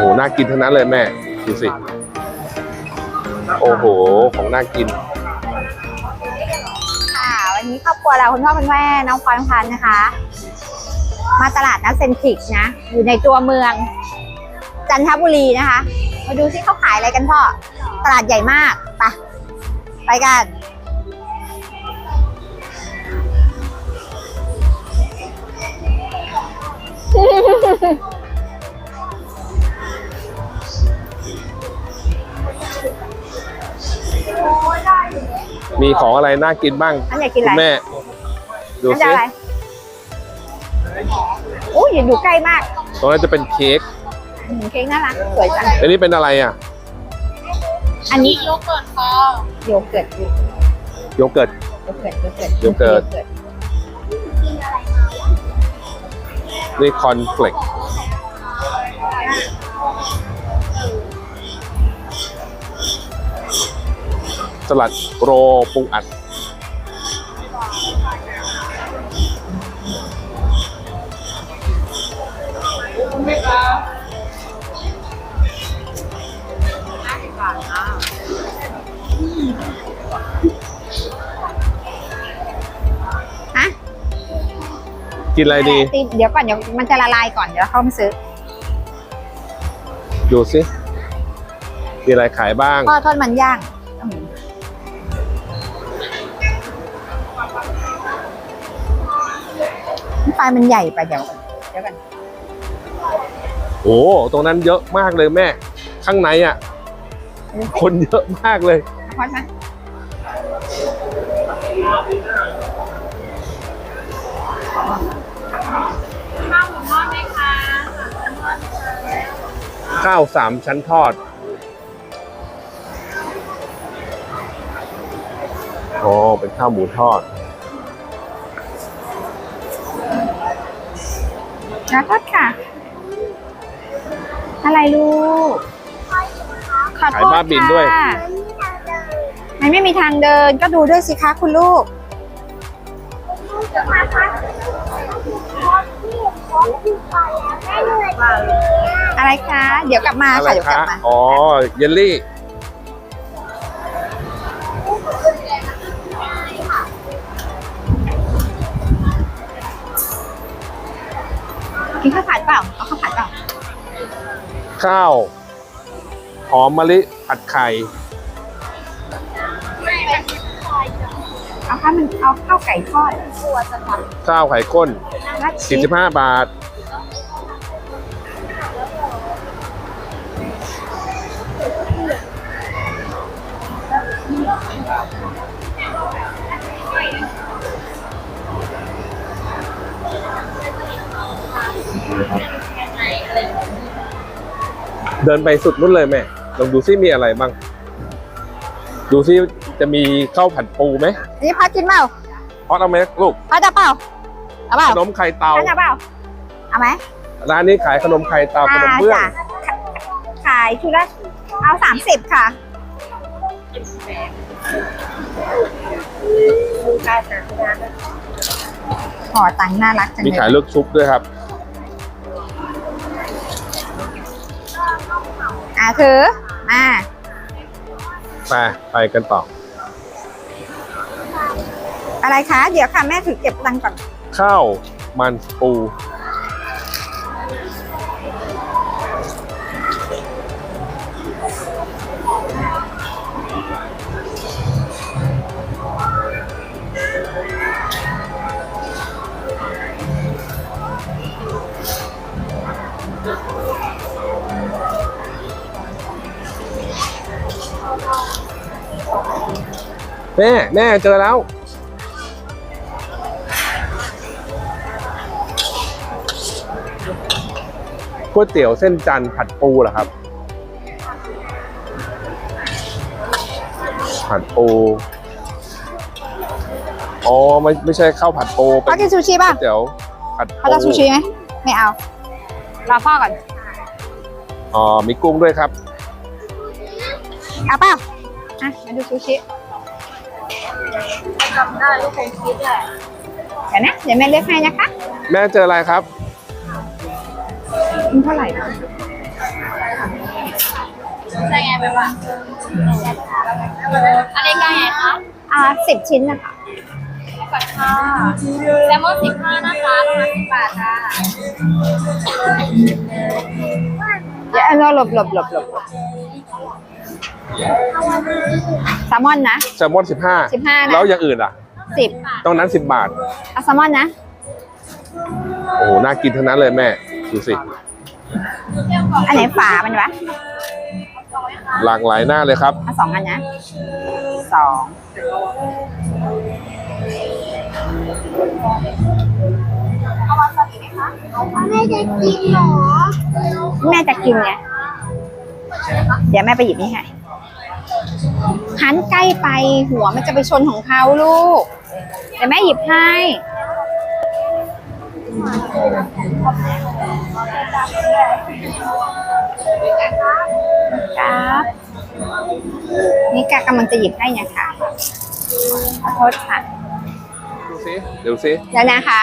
โห น่ากินทั้งนั้นเลยแม่ ดูสิ โอ้โห ของน่ากิน ค่ะ วันนี้ครอบครัวเราคุณพ่อคุณแม่น้องพรพันธ์นะคะ มาตลาดนัดเซนทริกนะ อยู่ในตัวเมือง จันทบุรีนะคะ มาดูซิเขาขายอะไรกันพ่อ ตลาดใหญ่มากไปไปกัน มีของอะไรน่ากินบ้างอันอยากกินคุอะไรณแม่ ดูอันจะสิอะไรโอ้ยอย่าอยู่ใกล้มากตรงนั้นจะเป็นเค้กอืมเค้กน่ารักสวยจังอันนี้เป็นอะไรอะอันนี้โยเกิร์ตค่ะโยเกิร์ตโยเกิร์ต โยเกิร์ตโยเกิร์ตโยเกิร์ตนี่คอนเฟลก สลัดโรปรุงอัด ฮะกินอะไรดีติเดี๋ยวก่อนเดี๋ยวมันจะละลายก่อนเดี๋ยวเข้ามาซื้อดูสิมีอะไรขายบ้างพ่อทอดมันย่าง ปลายมันใหญ่ไปเดี๋ยวก่อนเดี๋ยวกันโอ้ตรงนั้นเยอะมากเลยแม่ ข้างในอะ คนเยอะมากเลยทอดไหมข้าวสามชั้นทอดอ๋อเป็นข้าวหมูทอด แล้วทอดค่ะ อะไรลูกขอโทษขายบ้าบินด้วย ค่ะมันไม่มีทางเดินก็ดูด้วยสิคะคุณลูก อะไรคะ เดี๋ยวกลับมาอะไรค่ะเดี๋ยวกคะลับมา อ๋อ เยลลี่ เปล่าเอาข้าวผัดเปล่าข้าวหอมมะลิผัดไข่ เอาข้าวมันเอาข้าวไก่ทอดข้าวไข่ข้นราดชีส45 บาท เดินไปสุดนู้นเลยแม่ลองดูซิมีอะไรบ้าง ดูซิจะมีข้าวผัดปูไหมอันนี้พัดกินเปล่าพอดเอาไหมลูกพัดจะเปล่าเอาเปล่าขนมไข่เตาพัดจะเปล่าเอาไหมร้านนี้ขายขนมไข่เตาขนมเบื้องจ้ะขายชุดละเอาสามสิบค่ะขอตังค์น่ารักจังมีเลยขายลูกชุบด้วยครับ อะคือมาไปไปกันต่อ อะไรคะ เดี๋ยวค่ะแม่ถือเก็บตังค์ก่อน ข้าวมันปู แม่แม่เจอแล้ว ก๋วยเตี๋ยวเส้นจันทร์ผัดปูเหรอครับ ผัดปู อ๋อไม่ไม่ใช่ข้าวผัดปูเป็เขานกินซูชิป่ะก๋วยเตี๋ยวผัดเขาปูจะซูชิไหมไม่เอารอพ่อก่อนอ๋อมีกุ้งด้วยครับเอาเปล่าอะมาดูซูชิ จำได้ลูกคงคิดแหละเดี๋ยวนะ เดี๋ยวแม่เลือกให้นะคะแม่เจออะไรครับ มันเท่าไหร่นะได้ไงแบบว่าอันนี้ไงไงคะอ่าสิบชิ้นนะคะปัดค่ะแซลมอนสิบห้านะคะประมาณสิบบาทค่ะเดี๋ยวเราหลบหลบหลบหลบ แซลมอนนะแซลมอนสิบห้า15นะแล้วอย่างอื่นอะสิบตรงนั้นสิบบาทเอาแซลมอนนะ โอ้โหน่ากินทั้งนั้นเลยแม่ ดูสิ อันไหนฝามันวะหลากหลายหน้าเลยครับเอาสองอันนะสองแม่จะกินเหรอ แม่จะกินไงเดี๋ยวแม่ไปหยิบนี่ให้ หันใกล้ไปหัวมันจะไปชนของเขาลูก เดี๋ยวแม่หยิบให้ครับนี่กากำลังจะหยิบให้เนะคะขอโทษค่ะ ดูสิเดี๋ยวสิแล้วนะคะ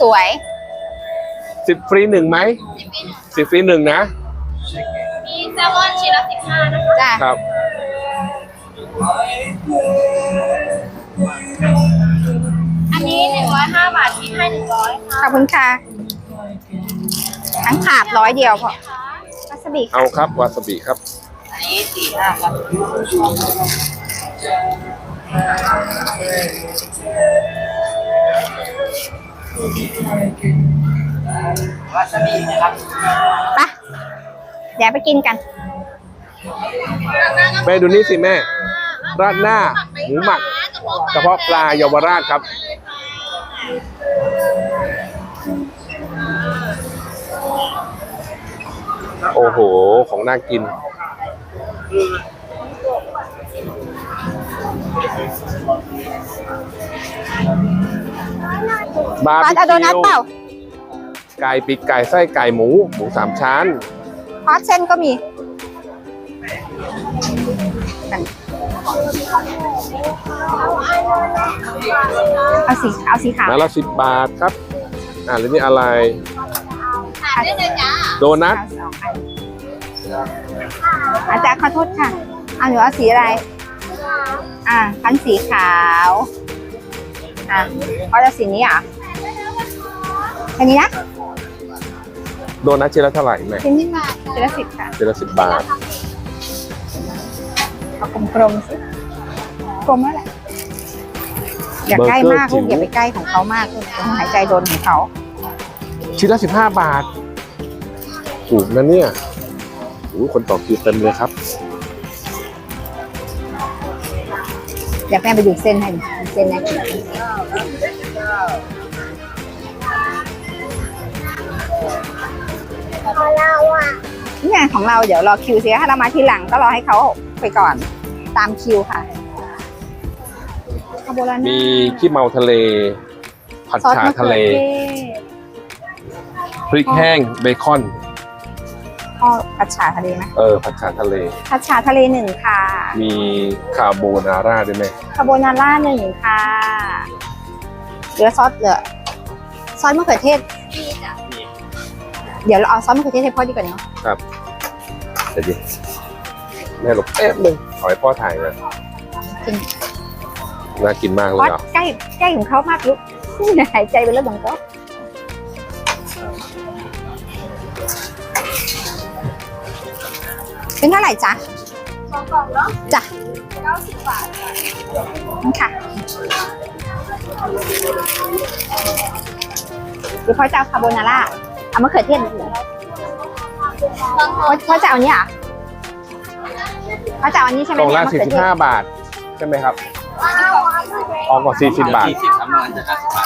สวยสิบฟรีหนึ่งไหมสิบฟรีหนึ่งนะ มีแซลมอนชิ้นละสิบห้านะคะ จ้ะครับ อันนี้หนึ่งร้อยห้าบาทคิดให้หนึ่งร้อยค่ะขอบคุณค่ะ ทั้งขาบร้อยเดียวพอวาซาบิค่ะเอาครับวาซาบิครับ อันนี้สี่ห้าครับไปเดี๋ยวไปกินกัน แม่ดูนี่สิแม่ ราดหน้า หมูหมักกระเพาะปลาเยาวราชครับโอ้โห ของน่ากิน บาร์ปาบีดเอาโดนัทคิวเปล่าไก่ปีกไก่ไส้ไก่หมู หมูสามชั้นพอสเส้นก็มี เอาสีเอาสีขาวแล้วละสิบบาทครับ อ่าแล้วนี่อะไรทานได้เลยจ้าโดนัทเอาสองอันอาจารย์ขอโทษค่ะเอาหนูเอาสีอะไร อ่าพันสีขาว อะเอาจะสีนี้เหรอะอันนี้นะโดนัทชิ้นละเท่าไหร่แม่ชิ้นนี้มาชิ้นละสิบค่ะชิ้นละสิบบาท เอากลมๆสิกลมแล้วแหละอย่าใกล้มากเบอร์เกอร์จิ๋วลูกอย่าไปใกล้ของเขามากลูกเดี๋ยวหายใจโดนของเขาชิ้นละสิบห้าบาทถูกนะเนี่ยโอ้โหคนต่อคิวเต็มเลยครับเดี๋ยวแม่ไปดูเส้นให้ดูเส้นนะนี่ไงของเราเดี๋ยวรอคิวเสียถ้าเรามาทีหลังก็รอให้เขา ไปก่อนตามคิวค่ะคาโบนามีน่าขี้เมาทะเล ผัดซอสฉามะเขืทะอเล เทศพริกแห้งเบคอน อ๋อผัดฉาทะเลไหมเออ ผัดฉาทะเล ผัดฉาทะเลหนึ่งค่ะ มีคาโบนาร่าด้วยไหมคาโบนาร่าหนึ่งค่ะ เหลือซอสเหลือซอสมะเขือเทศมีจ้ะเดี๋ยวเราเอาซอสมะเขือเทศให้พ่อดีกว่าเนาะเดี๋ยวดิ แม่หลบแป๊บนึงขอให้พ่อถ่ายนะกินน่ากินมากเลพ่อยอะใกล้ใกล้ของเขามากลูกหายใจไปแล้วบังก็เป็นเท่าไหร่จ๊ะสองกล่องเนาะจ้ะเก้าสิบบาทนี่ค่ะเดี๋ยวพ่อจะเอาคาโบนาร่าเอามะเขือเทศหนึ่งบางคพ่อนพ่อจะเอาอันนี้เหรอ่ะพ่อจะเอาอันนี้ใช่ไหมกล่องละเนี่ยมะสี่เขือสิบเทศห้าบาท ใช่ไหมครับออกก่อนสี่สิบบาท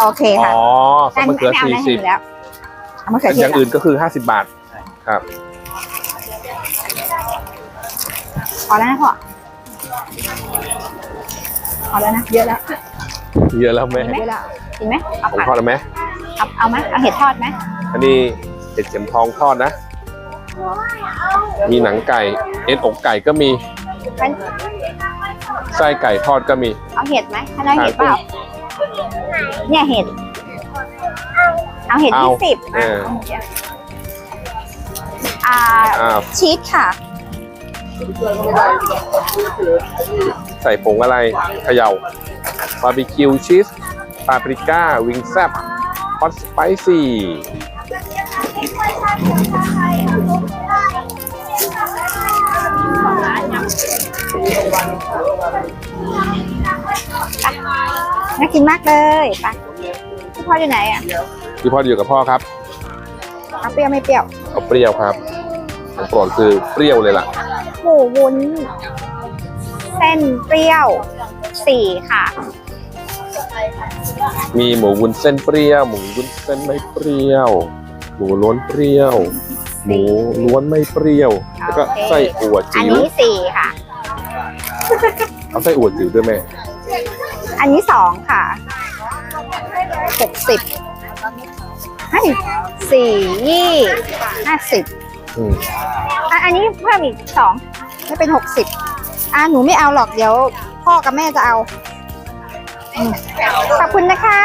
โอเคอ๋ค่ะอซอสมะเขือไม่เอาสี่นะสิเห็บนแล้วเอามะเขือเทอศย่างอื่นก็คือห้าสิบบาทครับ พอแล้วนะพ่อพอแล้วนะเยอะแล้วเยอะแล้วแม่เยอะแล้วกินไหมเอาผมผัดทอดแล้วไหมเอาเอาไหมเอาเห็ดทอดไหมอันนี้เห็ดเข็มทองทอดนะ มีหนังไก่เอ็นอกไก่ก็มีงั้นไส้ไก่ทอดก็มี เอาเห็ดไหมถ้าได้เห็ดเปล่า เนี่ยเห็ด เอาเห็ดเอายี่สิบเอออ่าอ่าชีสค่ะ ใส่ผงอะไรเขย่าบาร์บีคิวชีสปาปริก้า วิงแซบฮอตสไปซี่ น่ากินมากเลยไปพี่พ่ออยู่ไหนอะพี่พ่ออยู่กับพ่อครับเอาเปรี้ยวไม่เปรี้ยวเอาเปรี้ยวครับของโปรดคือเปรี้ยวเลยล่ะหมูวุ้น เส้นเปรี้ยวสี่ค่ะ มีหมูวุ้นเส้นเปรี้ยว หมูวุ้นเส้นไม่เปรี้ยว หมูล้วนเปรี้ยว หมูล้วนไม่เปรี้ยว แล้วก็โอเคไส้อั่วอันจิ๋วนี้สี่ค่ะ เอาไส้อั่วจิ๋วด้วยแม่อันนี้สองค่ะหกสิบให้สี่ยี่ห้าสิบอืมอะอันนี้เพิ่มอีกสองไม่เป็นหกสิบอะหนูไม่เอาหรอกเดี๋ยว พ่อกับแม่จะเอาอืมขอบคุณนะคะ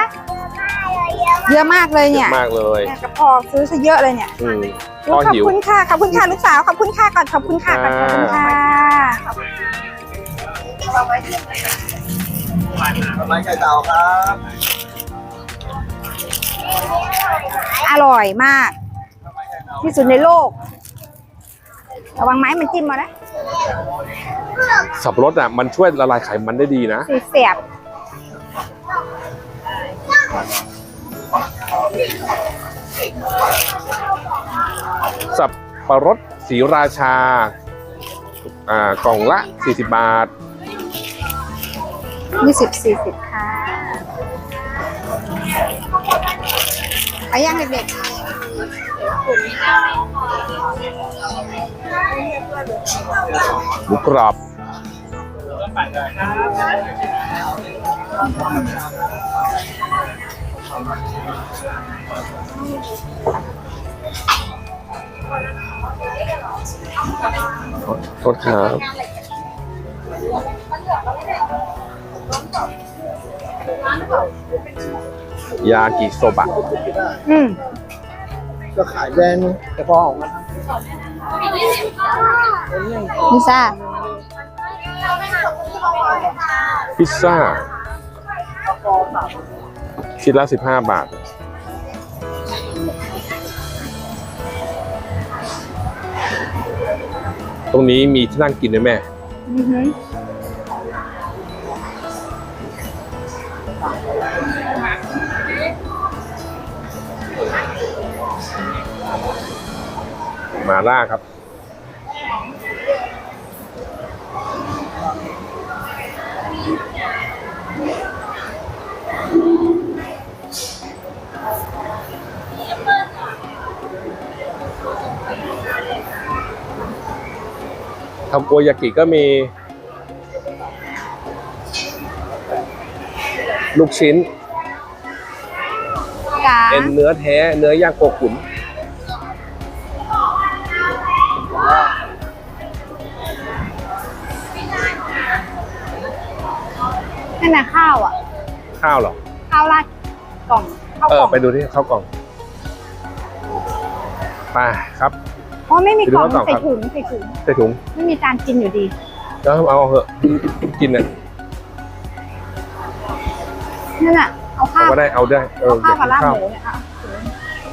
เยอะมากเลยเนี่ยมากเลยเนี่ยกระพอซื้อซะเยอะเลยเนี่ยอืมพ่อขอบหิวคุณค่ะขอบคุณค่ะลูกสาวขอบคุณค่ะก่อนขอบคุณค่ะก่อนขอบคุณค่ะไม้ไข่เต่าครับอร่อยมาก ที่สุดในโลก ระวังไม้มันจิ้มมานะสับปะรดอะมันช่วยละลายไขมันได้ดีนะสีเสียบ สับปะรดสีราชา อ่ากล่องละ 40 บาท ยี่สิบสี่สิบค่ะไปย่างเด็กหมูกรอบ โทษครับยากิโซบะๆอืมก็ขายแบรนด์เฉพาะของมันลิซ่า พิซซ่า ชิ้นละ15บาท ตรงนี้มีที่นั่งกินด้วยแม่อือหือหมาล่าครับ ทำโกยากิก็มี ลูกชิ้นกาเอ็นเนื้อแท้ เนื้อย่างโกขุน นั่นน่ะข้าวอะ ข้าวเหรอ ข้าวราดกล่องข้าวเอกล่ออง ไปดูที่ข้าวกล่องไปครับ เพราะไม่มีกล่องไปดูข้าวกล่องใส่ครับถุงใส่ถุงใส่ถุง ไม่มีจานกินอยู่ดี แล้วเอาเหอะกินน่ะนั่นน่ะเอาข้าเอาวก็ได้เอาได้เออเอาข้าวกับอยลาบกินหมูเนี่ยค่ะ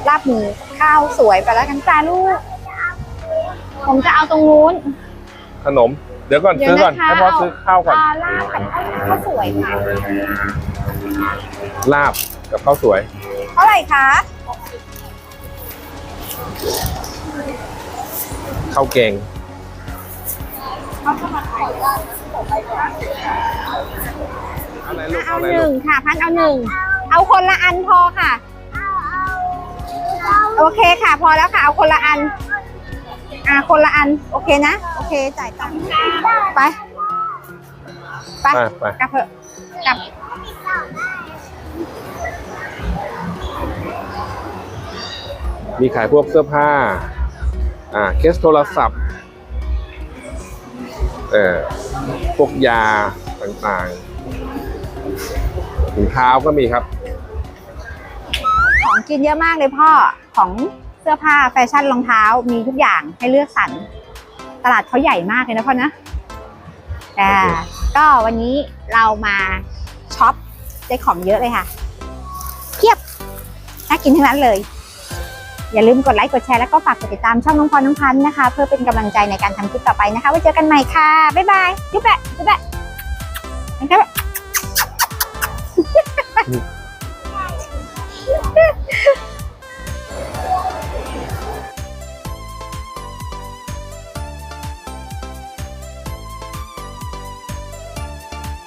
ลาบหมูข้าวสวยไปแล้วกันจ้าลูก ผมจะเอาตรงนู้น ขนม เดี๋ยวก่อนเดี๋ยวซื้อก่อนนะคะให้พ่อซื้อข้าวก่อนอ่าลาบกับข้าวสวยค่ะลาบกับข้าวสวย เท่าไหร่คะ ข้าวแกงอะไรลูกเอาอะไรหลูนึ่งกค่ะ พันเอาหนึ่งเอาคนละอันพอค่ะ โอเคค่ะ พอแล้วค่ะ เอาคนละอัน อ่าคนละอัน โอเคนะ โอเคจ่ายตังค์ไป ไปไปไปกลับเถอะกลับมีขายพวกเสื้อผ้า อ่าเคสโทรศัพท์เอ่อพวกยาต่างๆถุงเท้าก็มีครับ ของกินเยอะมากเลยพ่อของเสื้อผ้าแฟชั่นรองเท้ามีทุกอย่างให้เลือกสรรตลาดเขาใหญ่มากเลยนะพ่อนะแต่ก็วันนี้เรามาช็อปได้ของเยอะเลยค่ะเทียบน่ากินทั้งนั้นเลย อย่าลืมกดไลค์กดแชร์แล้วก็ฝากกดติดตามช่องน้องพรน้องพันธ์นะคะ เพื่อเป็นกำลังใจในการทำคลิปต่อไปนะคะไว้เจอกันใหม่ค่ะ บ๊ายบายจุ๊บแปะจุ๊บแปะนะครับ